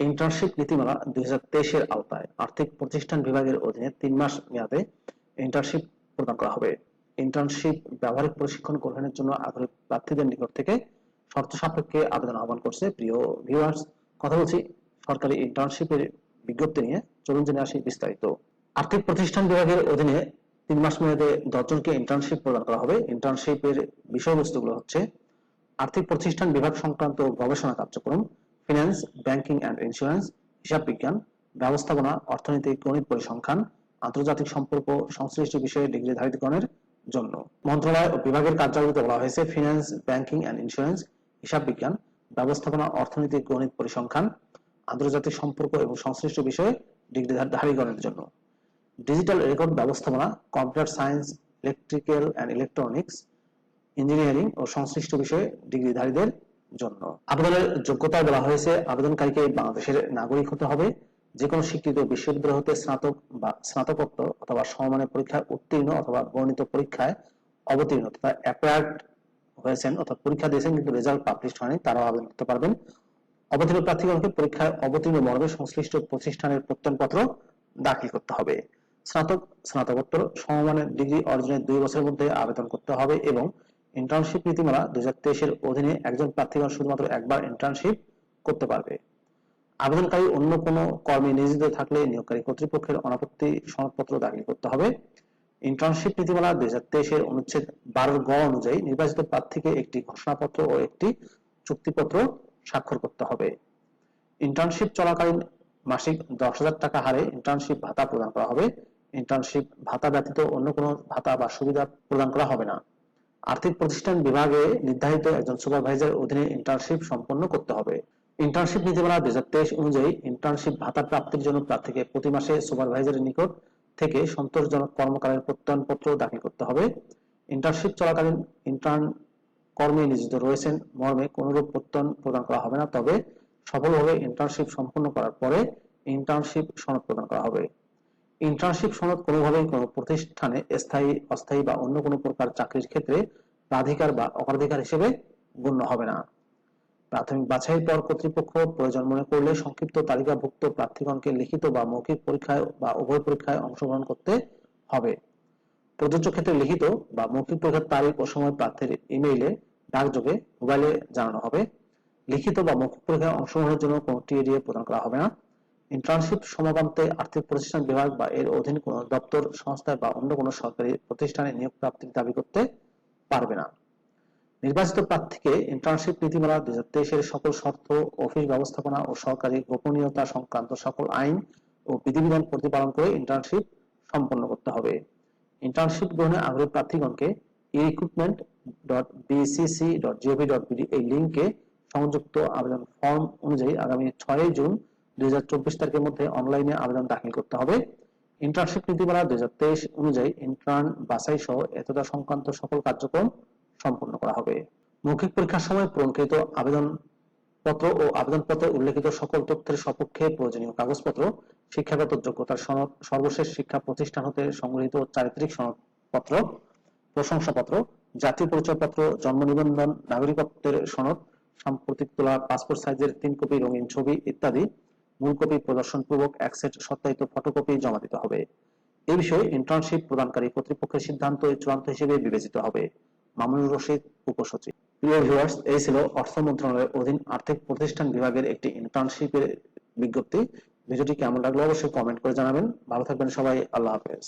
Internship নীতিমালা দুই হাজার আওতায় আর্থিক প্রতিষ্ঠান বিভাগের অধীনে তিন মাস মেয়াদে ইন্টার্নশিপ প্রদান করা হবে। ইন্টার্নশিপ ব্যবহারিক প্রশিক্ষণ গ্রহণের জন্য আগ্রহী প্রার্থীদের নিকট থেকে শর্ত সাপেক্ষে আবেদন আহ্বান করছে প্রিয় ভিউয়ার্স কথা বলছি সরকারি ইন্টার্নশিপের বিজ্ঞপ্তি নিয়ে, চলুন জেনে আসি বিস্তারিত। আর্থিক প্রতিষ্ঠান বিভাগের অধীনে তিন মাস মেয়াদে দশজনকে ইন্টার্নশিপ প্রদান করা হবে। ইন্টার্নশিপের বিষয়বস্তুগুলো হচ্ছে আর্থিক প্রতিষ্ঠান বিভাগ সংক্রান্ত গবেষণা কার্যক্রম ফিনান্স ব্যাংকিং অ্যান্ড ইন্স্যুরেন্স হিসাব বিজ্ঞান, ব্যবস্থাপনা অর্থনীতি গণিত পরিসংখ্যান আন্তর্জাতিক সম্পর্ক, সংশ্লিষ্ট বিষয়ে ডিগ্রিধারীকরণের জন্য। মন্ত্রণালয় ও বিভাগের কার্যাবলীতে বলা হয়েছে ফিনান্স ব্যাংকিং অ্যান্ড ইন্স্যুরেন্স হিসাব বিজ্ঞান, ব্যবস্থাপনা অর্থনীতি গণিত পরিসংখ্যান আন্তর্জাতিক সম্পর্ক এবং সংশ্লিষ্ট বিষয়ে ডিগ্রিধারীকরণের জন্য। ডিজিটাল রেকর্ড ব্যবস্থাপনা computer science electrical and electronics engineering ও সংশ্লিষ্ট বিষয়ে ডিগ্রিধারীদের জন্য। আবেদনের যোগ্যতা বলা হয়েছে, আবেদনকারীকে বাংলাদেশের নাগরিক হতে হবে। যে কোনো স্বীকৃত বিশ্ববিদ্যালয় হতে স্নাতক বা স্নাতকোত্তর অথবা সমমানের পরীক্ষায় উত্তীর্ণ অথবা বর্ণিত পরীক্ষায় অবতীর্ণ তথা অ্যাপায়ার্ড হয়েছেন অর্থাৎ পরীক্ষা দিয়েছেন কিন্তু রেজাল্ট পাবলিশ হয়নি, তারাও আবেদন করতে পারবেন। অবতীর্ণ প্রার্থীগণকে পরীক্ষায় অবতীর্ণ মর্মে সংশ্লিষ্ট প্রতিষ্ঠানের প্রত্যয়নপত্র দাখিল করতে হবে। স্নাতক, স্নাতকোত্তর সমমানের ডিগ্রি অর্জনের দুই বছরের মধ্যে আবেদন করতে হবে এবং ইন্টার্নশিপ নীতিমালা দুই হাজার তেইশের অধীনে একজন প্রার্থীগণ শুধুমাত্র একবার ইন্টার্নশিপ করতে পারবে। আবেদনকারী অন্য কোনো কর্মে নিয়োজিত থাকলে নিয়োগকারী কর্তৃপক্ষের অনাপত্তি সনদপত্র দাখিল করতে হবে। ইন্টার্নশিপ নীতিমালা দুই হাজার তেইশের অনুচ্ছেদ বারোর গ অনুযায়ী নির্বাচিত প্রার্থীকে একটি ঘোষণাপত্র ও একটি চুক্তিপত্র স্বাক্ষর করতে হবে। ইন্টার্নশিপ চলাকালীন মাসিক দশ হাজার টাকা হারে ইন্টার্নশিপ ভাতা প্রদান করা হবে। ইন্টার্নশিপ ভাতা ব্যতীত অন্য কোনো ভাতা বা সুবিধা প্রদান করা হবে না। আর্থিক প্রতিষ্ঠান বিভাগে নির্ধারিত একজন সুপারভাইজার অধীনে ইন্টার্নশিপ সম্পন্ন করতে হবে। ইন্টার্নশিপ নীতিমালা দুই হাজার তেইশ অনুযায়ী ইন্টার্নশিপ ভাতা প্রাপ্তির জন্য প্রার্থীকে প্রতি মাসে সুপারভাইজারের নিকট থেকে সন্তোষজনক কর্মকালের প্রত্যয়নপত্র দাখিল করতে হবে। ইন্টার্নশিপ চলাকালীন ইন্টার্ন কর্মে নিয়োজিত রয়েছেন মর্মে কোনরূপ প্রত্যয়ন প্রদান করা হবে না, তবে সফলভাবে ইন্টার্নশিপ সম্পন্ন করার পরে ইন্টার্নশিপ সনদ প্রদান করা হবে। ইন্টার্নশিপ সনদ কোনোভাবেই কোনো প্রতিষ্ঠানে স্থায়ী, অস্থায়ী বা অন্য কোনো প্রকার চাকরির ক্ষেত্রে প্রাধিকার বা অগ্রাধিকার হিসেবে গণ্য হবে না। প্রাথমিক বাছাইয়ের পর কর্তৃপক্ষ প্রয়োজন মনে করলে সংক্ষিপ্ত তালিকাভুক্ত প্রার্থীগণকে লিখিত বা মৌখিক পরীক্ষায় বা উভয় পরীক্ষায় অংশগ্রহণ করতে হবে। প্রযোজ্য ক্ষেত্রে লিখিত বা মৌখিক পরীক্ষার তারিখ ও সময় প্রার্থীর ইমেইলে, ডাকযোগে, মোবাইলে জানানো হবে। লিখিত বা মৌখিক পরীক্ষায় অংশগ্রহণের জন্য কোনো টিএডিএ প্রদান করা হবে না। ইন্টার্নশিপ সমাপান্তে আর্থিক প্রতিষ্ঠান বিভাগ বা এর অধীন কোনো দপ্তর সংস্থায় বা অন্য কোনো সরকারি প্রতিষ্ঠানে নিয়োগ প্রাপ্তির দাবি করতে পারবে না। নির্বাচিত প্রার্থীকে ইন্টার্নশিপ নীতিমালা দুই হাজার তেইশের সকল শর্ত, অফিস ব্যবস্থাপনা ও সরকারি গোপনীয়তা সংক্রান্ত সকল আইন ও বিধিবিধান প্রতিপালন করে ইন্টার্নশিপ সম্পন্ন করতে হবে। ইন্টার্নশিপ গ্রহণে আগ্রহী প্রার্থীগণকে recruitment dot BCC dot GOV dot BD এই লিঙ্কে সংযুক্ত আবেদন ফর্ম অনুযায়ী আগামী ছয় জুন তারিখের মধ্যে অনলাইনে আবেদন দাখিল করতে হবে। ইন্টার্নশিপ নীতিমালা অনুযায়ী ইন্টার্ন বাছাই সহ এতটা সংক্রান্ত সকল কার্যক্রম সম্পন্ন করা হবে। মৌখিক পরীক্ষার সময় পূরণকৃত আবেদন পত্র ও আবেদনপত্রে উল্লেখিত সকল তথ্যের সপক্ষে প্রয়োজনীয় কাগজপত্র, শিক্ষাগত যোগ্যতার সনদ, সর্বশেষ শিক্ষা প্রতিষ্ঠান হতে সংগৃহীত চারিত্রিক সনদপত্র, প্রশংসাপত্র, জাতীয় পরিচয়পত্র, জন্ম নিবন্ধন, নাগরিকত্বের সনদ, সাম্প্রতিক তোলা পাসপোর্ট সাইজের তিন কপি, রঙিন ছবি ইত্যাদি মূল কপি প্রদর্শনপূর্বক এক সেট সত্যায়িত ফটোকপি জমা দিতে হবে। এ বিষয়ে ইন্টার্নশিপ প্রদানকারী কর্তৃপক্ষের সিদ্ধান্ত চূড়ান্ত হিসেবে বিবেচিত হবে। মামুনুর রশিদ, উপসচিব। প্রিয় ভিউয়ার্স এই ছিল অর্থ মন্ত্রণালয়ের অধীন আর্থিক প্রতিষ্ঠান বিভাগের একটি ইন্টার্নশিপের বিজ্ঞপ্তি। ভিডিওটি কেমন লাগল অবশ্যই কমেন্ট করে জানাবেন। ভালো থাকবেন সবাই, আল্লাহ হাফেজ।